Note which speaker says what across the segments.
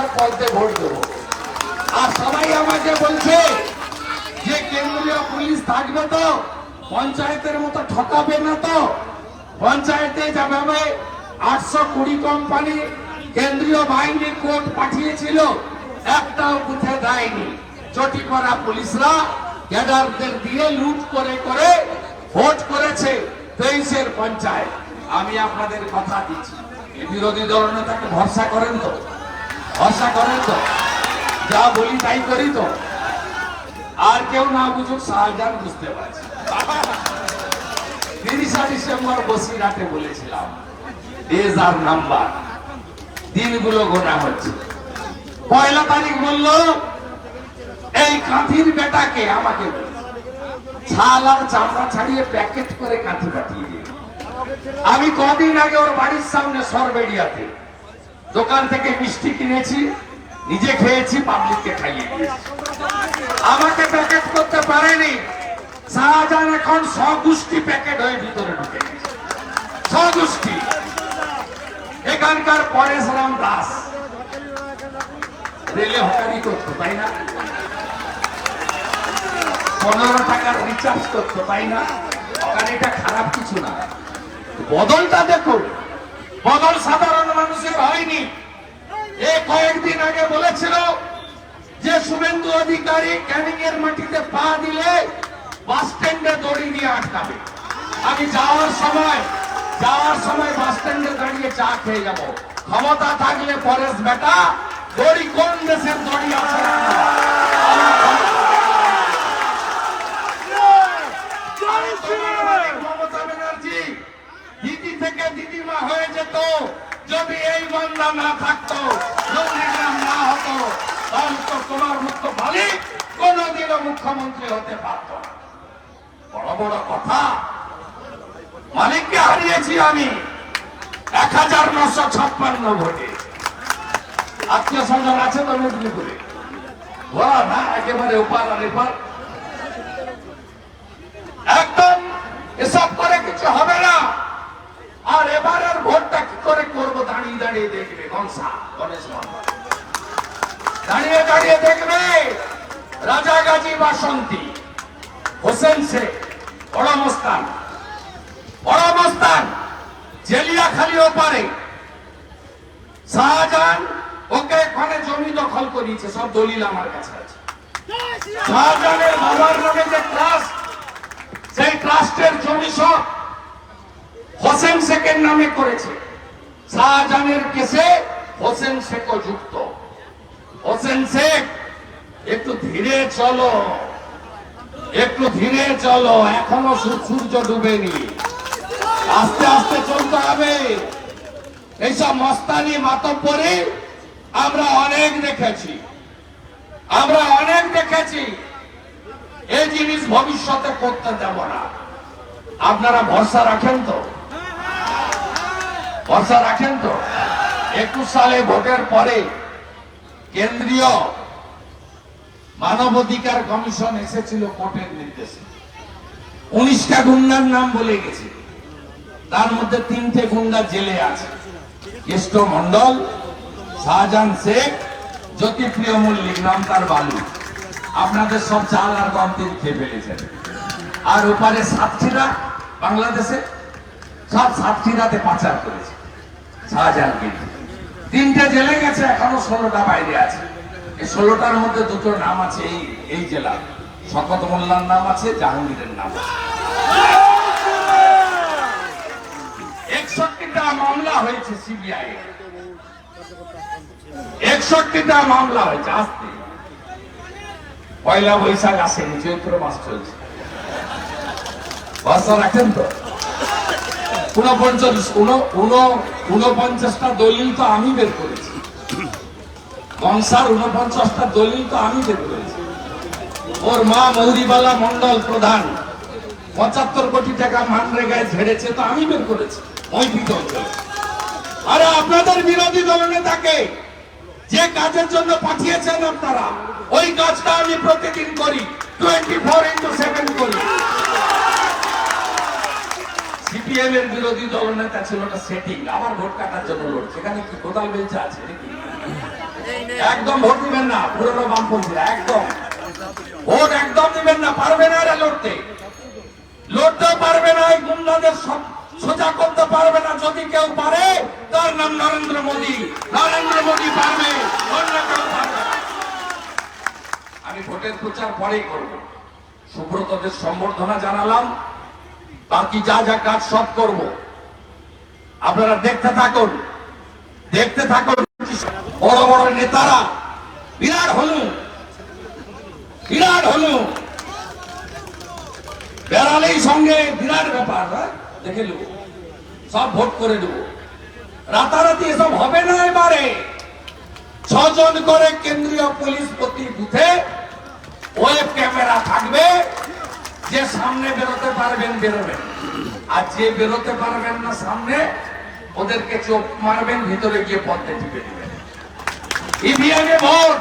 Speaker 1: কার পদে ভোট দেবো? আর সবাই আমাকে বলছে যে কেন্দ্রীয় পুলিশ থাকবে তো, পঞ্চায়েতের মতো ঠকাবে না তো। পঞ্চায়েতে যেভাবে আটশো কুড়ি কোম্পানি কেন্দ্রীয় বাহিনীর কোর্ট পাঠিয়েছিল, একটাও বুথে দেয়নি। চটি করা পুলিশরা ক্যাডারদের দিয়ে লুট করে করে ভোট করেছে তেইশের পঞ্চায়েত। আমি আপনাদের কথা দিচ্ছি। বিরোধী দল নেতাকে ভরসা করেন তো। ভরসা করেন তো। যা বলি তাই করি তো। আর কেউ না বুঝুক, শাহজাহান বুঝতে পারছে। তিরিশা ডিসেম্বর বসিরহাটে বলেছিলাম ডেজ আর নাম্বার, দিনগুলো গোনা হচ্ছে। পয়লা তারিখ বলল, এই কাঁথির বেটাকে আমাকে। ছাল আর চামড়া ছাড়িয়ে প্যাকেট করে কাঁথি পাঠিয়ে দিয়ে আমি কদিন আগে ওর বাড়ির সামনে সরবেড়িয়াতে দোকান থেকে মিষ্টি কিনেছি, নিজে খেয়েছি পাবলিককে খাইয়ে দিয়েছি। আমাকে প্যাকেট করতে পারেনি। শাহজাহান এখন সগুষ্টি প্যাকেট হয়ে ভিতরে ঢুকে সগুষ্টি এখানকার পরেশরাম দাস। রেলে হকারি করতো, তাই না? পনেরো টাকার রিচার্জ করতো, তাই না? হকারিটা খারাপ কিছু না। বদলটা দেখুন বদল সাধারণ মানুষের হয়নি। এ কয়েকদিন আগে বলেছিল যে শুভেন্দু অধিকারী ক্যানিং এর মাটিতে পা দিলে বাস স্ট্যান্ডে দড়ি দিয়ে আটকাবে। আমি যাওয়ার সময় যাওয়ার সময় বাস স্ট্যান্ডে দাঁড়িয়ে চা খেয়ে যাব। ক্ষমতা থাকলে পরেশ বেটা, দড়ি কোন দেশের দড়ি আছে আমি তোমার মালিক মমতা ব্যানার্জি দিদি থেকে দিদিমা হয়ে যেত যদি এই বান্দা না থাকতো নন্দীগ্রাম না হতো তাহলে তো তোমার মুক্ত মালিক কোনদিনও মুখ্যমন্ত্রী হতে পারত বড় বড় কথা। মালিককে হারিয়েছি আমি। এক হাজার নশো ছাপ্পান্ন ভোটে। আত্মীয় স্বজন আছে তো মেদিনীপুরে। বলা না, একেবারে ওপার আর এপার। একদম এসব করে কিছু হবে না। আর এবারের ভোটটা কি করে করব দাঁড়িয়ে দাঁড়িয়ে দেখবে কনসা গণেশ দাঁড়িয়ে দাঁড়িয়ে দেখবে। রাজা গাজী বাসন্তী হোসেন শেখ, বড় মস্তান। বড় মস্তান ওপারে। শাহজাহান, ওকে এখানে জমি দখল করিয়েছে, সব দলিল আমার কাছে আছে। শাহজাহানের বাবার নামে যে ট্রাস্ট সেই ট্রাস্টের জমি সব হোসেন শেখের নামে করেছে। শাহজাহানের কেসে হোসেন শেখও যুক্ত। হোসেন শেখ একটু ধীরে চলো। একটু ধীরে চলো, এখনও সূর- সূর্য ডুবেনি। আস্তে আস্তে চলতে হবে। এইসব মস্তানি মাতব্বরি আমরা অনেক দেখেছি। আমরা অনেক দেখেছি। এই জিনিস ভবিষ্যতে করতে দেব না। আপনারা ভরসা রাখেন তো? ভরসা রাখেন তো? একুশ সালে ভোটের পরে কেন্দ্রীয় মানবাধিকার কমিশন এসেছিল কোর্টের নির্দেশে। উনিশটা গুন্ডার নাম বলে গেছে। তার মধ্যে তিনটে গুন্ডা জেলে আছে। কেষ্ট মন্ডল শাহজাহান শেখ, জ্যোতিপ্রিয় মল্লিক নাম তার বালু। আপনাদের সব চাল আর কমতির খেয়ে ফেলেছেন। আর ওপারে সাতক্ষীরা, বাংলাদেশে সব সাতক্ষীরাতে পাচার করেছে। শাহজাহান কিন্তু তিনটে জেলে গেছে, এখনও ষোলোটা বাইরে আছে। ষোলোটার মধ্যে দুটো নাম আছে এই এই জেলা। শকত মোল্লার নাম আছে, জাহাঙ্গীরের নাম একষট্টিটা মামলা হয়েছে সিবিআই একষট্টিটা মামলা হয়েছে আসতে পয়লা বৈশাখ আসেনি চৈত্র মাস চলছে। ভরসা রাখেন তো? ঊনপঞ্চাশ উন- উন- ঊনপঞ্চাশটা দলিল তো আমি বের করেছি। কংসার ঊনপঞ্চাশটা দলিল তো আমি করেছি ওর মা মৌরিবালা মন্ডল প্রধান। পঁচাত্তর কোটি টাকা মানরেগায় ঝেড়েছে তো আমি বের করেছি আরে আপনাদের বিরোধী দলনেতাকে যে কাজের জন্য পাঠিয়েছেন আপনারা, ওই কাজটা আমি প্রতিদিন করি টোয়েন্টি ফোর ইন্টু সেভেন করি সিপিএম এর বিরোধী দলনেতা ছিল ওটা সেটিং আবার ভোট কাটার জন্য লড়ছে। সেখানে কি কোদাল বেঞ্চে আছে নাকি? একদম ভোট দিবেন না বামপন্থীরা, একদম। ভোট একদম দিবেন না, পারবে না এরা লড়তে। লড়তে পারবে না গুন্ডাদের সোজা করতে পারবে না, যদি কেউ পারে, তার নাম নরেন্দ্র মোদী। নরেন্দ্র মোদী পারবে আমি ভোটের প্রচার পরেই করব। সুব্রতদের সম্বর্ধনা জানালাম। বাকি যা যা কাজ সব করব। আপনারা দেখতে থাকুন দেখতে থাকুন। নেতারা, বিরাট হনু বিরাট হনু বেড়ালেই সঙ্গে বিরাট ব্যাপার হ্যাঁ? দেখে নেব। সব ভোট করে দেব রাতারাতি এসব হবে না এবারে। ছজন করে কেন্দ্রীয় পুলিশ প্রতি বুথে ওয়েব ক্যামেরা থাকবে। যে সামনে বেরোতে পারবেন, বেরোবেন। আর যে বেরোতে পারবেন না সামনে, ওদেরকে চোখ মারবেন, ভিতরে গিয়ে পথে টিপে দিবেন। ইভিএমে ভোট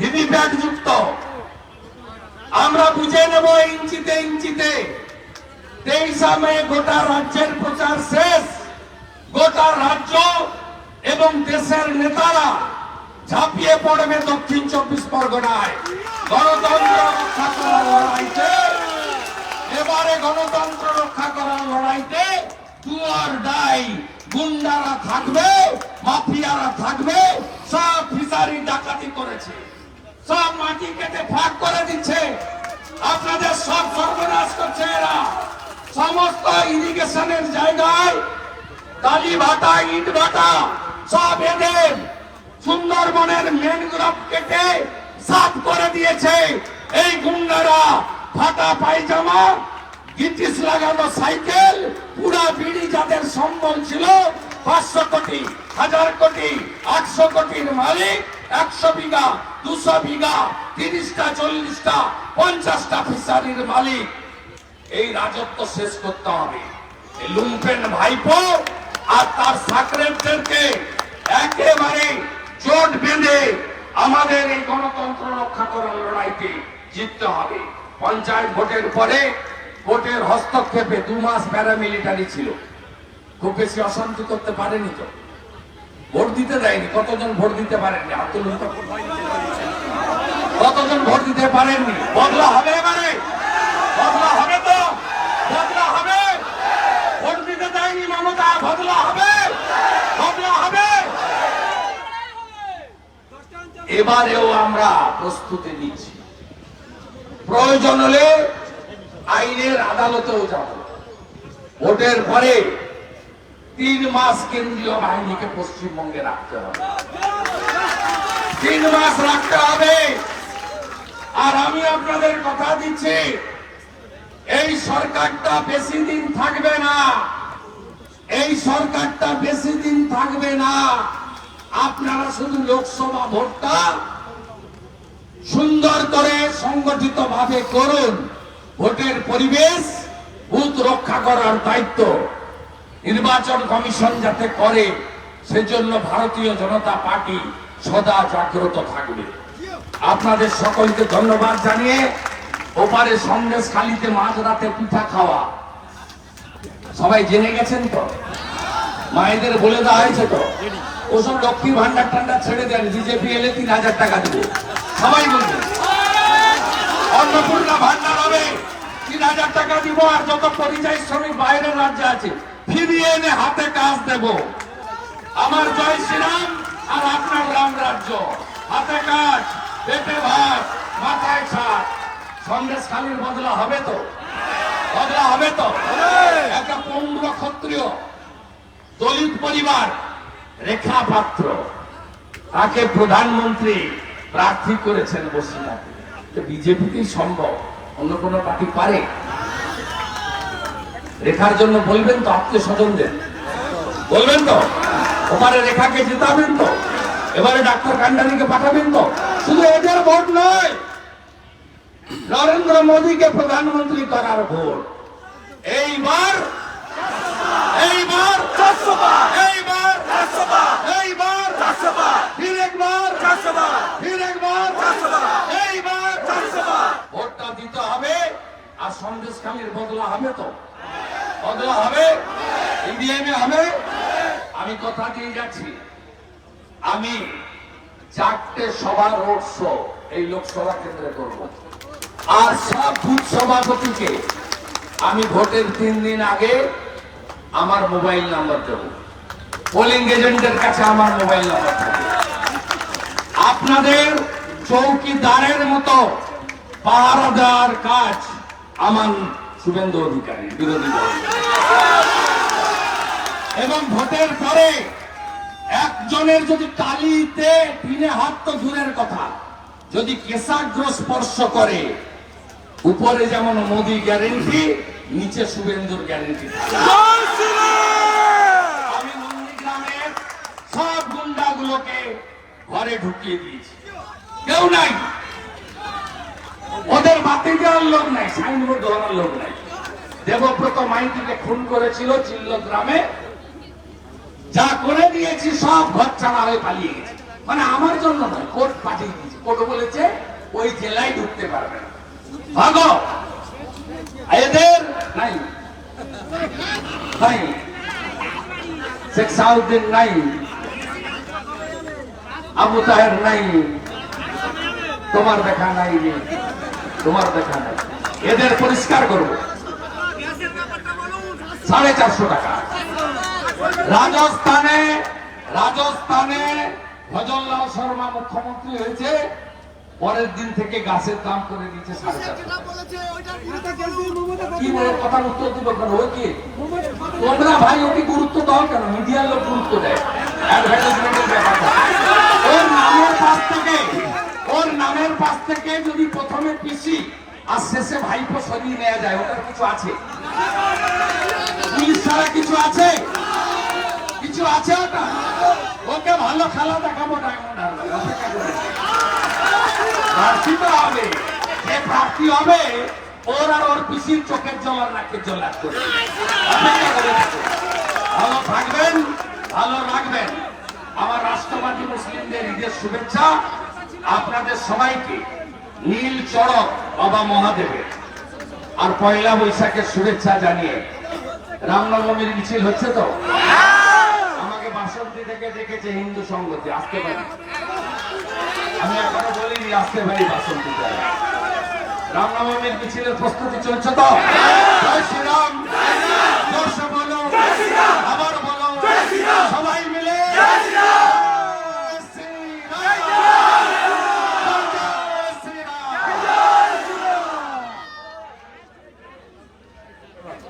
Speaker 1: ভিভিপ্যাট যুক্ত। আমরা বুঝে নেব ইঞ্চিতে ইঞ্চিতে, তেইশা মে গোটা রাজ্যের প্রচার শেষ। গোটা রাজ্য এবং দেশের নেতারা ঝাঁপিয়ে পড়বে দক্ষিণ চব্বিশ পরগনায়। গণতন্ত্র রক্ষা করার লড়াইতে, এবারে গণতন্ত্র রক্ষা করার লড়াইতে দুয়ার ডাই গুন্ডারা থাকবে, মাফিয়ারা থাকবে, সব ফিসারি ডাকাতি করেছে, সব মাটি কেটে ফাঁক করে দিচ্ছে। আপনাদের সব সর্বনাশ করছে এরা। সমস্ত ইরিগেশনের জায়গায় কালী ভাটা, ইট ভাটা, সব এদের সুন্দরবনের ম্যানগ্রোভ কেটে সাফ করে দিয়েছে। এই গুন্ডারা ফাটা পায়জামা গিটিস লাগানো সাইকেল, পুরা বিড়ি যাদের সম্বল ছিল, পাঁচশো কোটি, হাজার কোটি, আটশো কোটির মালিক, একশো বিঘা, দুশো বিঘা, তিরিশটা, চল্লিশটা, পঞ্চাশটা ফিসারির মালিক। এই রাজত্ব শেষ করতে হবে। লুম্পেন ভাইপো আর তার সাকরেটদেরকে একেবারে জোট বেঁধে আমাদের এই গণতন্ত্র রক্ষা করার লড়াইতে জিততে হবে। পঞ্চায়েত ভোটের পরে ভোটের হস্তক্ষেপে দু মাস প্যারামিলিটারি ছিল। খুব বেশি অশান্তি করতে পারেনি তো। ভোট দিতে দেয়নি, কতজন ভোট দিতে পারেননি? তো। কতজন ভোট দিতে পারেননি? বদলা হবে এবারে। বদলা হবে তো। বদলা হবে। ভোট দিতে দেয়নি মমতা, বদলা হবে। বদলা হবে। এবারেও আমরা প্রস্তুতি নিচ্ছি। প্রয়োজন হলে আইনের আদালতেও যাব। ভোটের পরে তিন মাস কেন্দ্রীয় বাহিনীকে পশ্চিমবঙ্গে রাখতে হবে। তিন মাস রাখতে হবে। আর আমি আপনাদের কথা দিচ্ছি, এই সরকারটা বেশি দিন থাকবে না। এই সরকারটা বেশি দিন থাকবে না। আপনারা শুধু লোকসভা ভোটটা সুন্দর করে সংগঠিত ভাবে করুন। ভোটের পরিবেশ, বুথ রক্ষা করার দায়িত্ব। নির্বাচন কমিশন যাতে করে, সেজন্য ভারতীয় জনতা পার্টি সদা জাগ্রত থাকবে। আপনাদের সকলকে ধন্যবাদ জানিয়ে ওপারে সন্দেশ খালিতে মাঝরাতে পিঠা খাওয়া। সবাই জেনে গেছেন তো? মায়েদের বলে দেওয়া হয়েছে তো? ওসব লক্ষ্মী ভান্ডার টান্ডার ছেড়ে দেন, বিজেপি এলে তিন হাজার টাকা দেবে। সবাই বলবে। অন্নপূর্ণা ভান্ডার হবে। তিন হাজার টাকা দিব আর যত পরিযায়ী শ্রমিক বাইরের রাজ্যে আছে, ফিরিয়ে এনে হাতে কাজ দেব। আমার জয় শ্রীরাম আর আপনার রাম রাজ্য। হাতে কাজ, পেটে ভাত, মাথায় ছাদ। সন্দেশ খালির বদলা হবে তো? বদলা হবে তো? একটা পৌর ক্ষত্রিয়, দলিত পরিবার, রেখা পাত্র। তাকে প্রধানমন্ত্রী প্রার্থী করেছেন বিজেপিতেই সম্ভব। অন্য কোন পার্টি পারে। রেখার জন্য বলবেন তো আত্মীয় স্বজনদের। বলবেন তো? ওপারে রেখাকে জেতাবেন তো? এবারে ডাক্তার কান্ডারিকে পাঠাবেন তো? শুধু এদের ভোট নয় নরেন্দ্র মোদীকে প্রধানমন্ত্রী করার ভোট। এইবার এইবার এইবার এইবার ফির একবার ফির একবার এইবার ভোটটা দিতে হবে, আর সন্দেশ খালির বদলা হবে তো। বদলা হবে? ইভিএমে হবে? আমি কথা দিয়ে যাচ্ছি আমি চারটে সভা রোড শো এই লোকসভা কেন্দ্রে করব। আর সব বুথ সভাপতিকে আমি ভোটের তিন দিন আগে আমার মোবাইল নাম্বার দেব। পোলিং এজেন্টের কাছে আমার মোবাইল নাম্বার থাকবে। আপনাদের চৌকিদারের মতো পাহারা দেওয়ার কাজ আমার শুভেন্দু অধিকারী বিরোধী দল। এবং ভোটের পরে একজনের যদি টালিতে পিনে হাত তো দূরের কথা যদি কেশাগ্র স্পর্শ করে উপরে যেমন মোদি গ্যারেন্টি নিচে শুভেন্দুর গ্যারেন্টি আমি নন্দীগ্রামের সব গুন্ডাগুলোকে ঘরে ঢুকিয়ে দিয়েছি। কেউ নাই। বাতি দেওয়ার লোক নাই, সাইনবোর্ড দেওয়ার লোক নাই। দেবব্রত মাইতিকে খুন করেছিল চিল্ল গ্রামে যা করে দিয়েছি, সব ঘর ছাড়া হয়ে পালিয়ে গেছে। মানে আমার জন্য নয়, কোর্ট পাঠিয়ে দিয়েছে। কোর্ট বলেছে, ওই জেলায় ঢুকতে পারবে ভাগো! এদের নাই। নাই। শেখ সাউদ্দিন নাই। আবু তাহের নাই। তোমার দেখা নাই। তোমার দেখা নাই। এদের পরিষ্কার করব সাড়ে চারশো টাকা। রাজস্থানে রাজস্থানে ভজনলাল শর্মা মুখ্যমন্ত্রী হয়েছে। পরের দিন থেকে গাছের দাম করে দিয়েছে কি বলে, কথার উত্তর দিব কেন? ও কি? তোমরা ভাই, ওকে গুরুত্ব দাও কেন? মিডিয়ার লোক গুরুত্ব দেয়। অ্যাডভার্টাইজমেন্টের ব্যাপারটা ওর নামের পাশ থেকে ওর নামের পাশ থেকে যদি প্রথমে পিসি আর শেষে ভাইপো সরিয়ে নেওয়া যায়, ওটার কিছু আছে? পুলিশ ছাড়া কিছু আছে? কিছু আছে ওটা? ওকে ভালো খেলা দেখাবো প্রার্থী তো হবে। যে প্রার্থী হবে, ওর আর ওর পিসির চোখের জল আর নাকের জল। ভালো থাকবেন, ভালো রাখবেন। আমার রাষ্ট্রবাদী মুসলিমদের ঈদের শুভেচ্ছা। আপনাদের সবাইকে নীল চড়ক বাবা মহাদেবের। আর পয়লা বৈশাখের শুভেচ্ছা জানিয়ে রামনবমীর মিছিল হচ্ছে তো? আমাকে বাসন্তী থেকে দেখেছে হিন্দু সংগতি আসতে পারি আমি এখনও বলিনি আসতে পারি বাসন্তী রামনবমীর মিছিলের প্রস্তুতি চলছে তো? জয় শ্রীরাম জোরসে বলো আবার বলো সবাই মিলে জয় শ্রীরাম।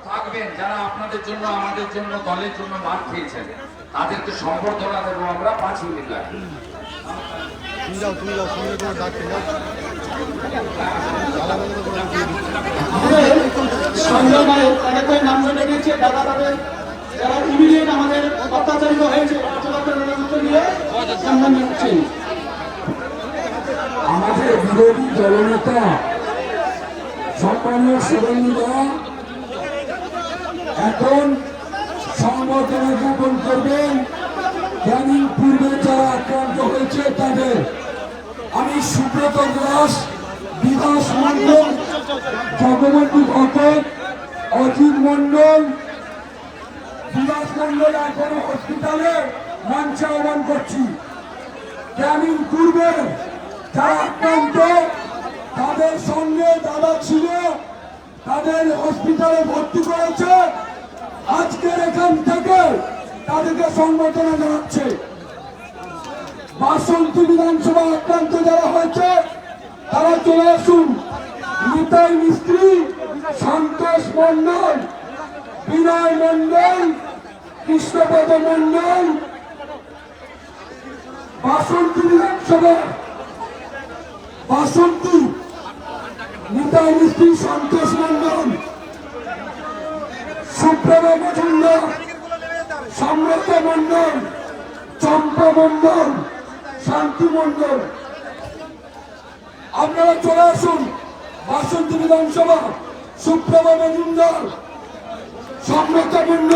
Speaker 1: জয় থাকবেন যারা আপনাদের জন্য আমাদের জন্য দলের জন্য মাঠ খেয়েছেন তাদেরকে সম্বর্ধনা দেবো আমরা পাঁচ মিনিট লাগবে
Speaker 2: তুমি যাও তুমি যাও
Speaker 3: নাম জেনে দাদা তাদের যারা ইমিডিয়েট আমাদের অত্যাচারিত হয়েছে
Speaker 4: আমাদের বিরোধী দলনেতা সম্মানীয় শুভেন্দুরা এখন সংবর্ধনা জ্ঞাপন করবেন। ক্যানিং পূর্বে যারা আক্রান্ত হয়েছে তাদের। আমি সুব্রত দাস বিকাশ মন্ডল জগবন্ধু ভকত অজিত মন্ডল বিকাশ মন্ডল এখনও হসপিটালে মঞ্চে আহ্বান করছি। ক্যানিং পূর্বে যারা আক্রান্ত, তাদের সঙ্গে দাদা ছিল, তাদের হসপিটালে ভর্তি করেছে। আজকের এখান থেকে তাদেরকে সংবর্ধনা জানাচ্ছে। বাসন্তী বিধানসভা আক্রান্ত যারা হয়েছে, তারা চলে আসুন। নিতাই মিস্ত্রি, সন্তোষ মন্ডল বিনয় মন্ডল কৃষ্ণপদ মন্ডল বাসন্তী বিধানসভা, বাসন্তী, নিতাই মিস্ত্রি, সন্তোষ মন্ডল সুপ্রভ মজুমদার সম্রত মন্ডল চম্পা শান্তি মন্ডল আপনারা চলে আসুন, বাসন্তী বিধানসভা, সুপ্রভ মজুমদার সম্রত মন্ডল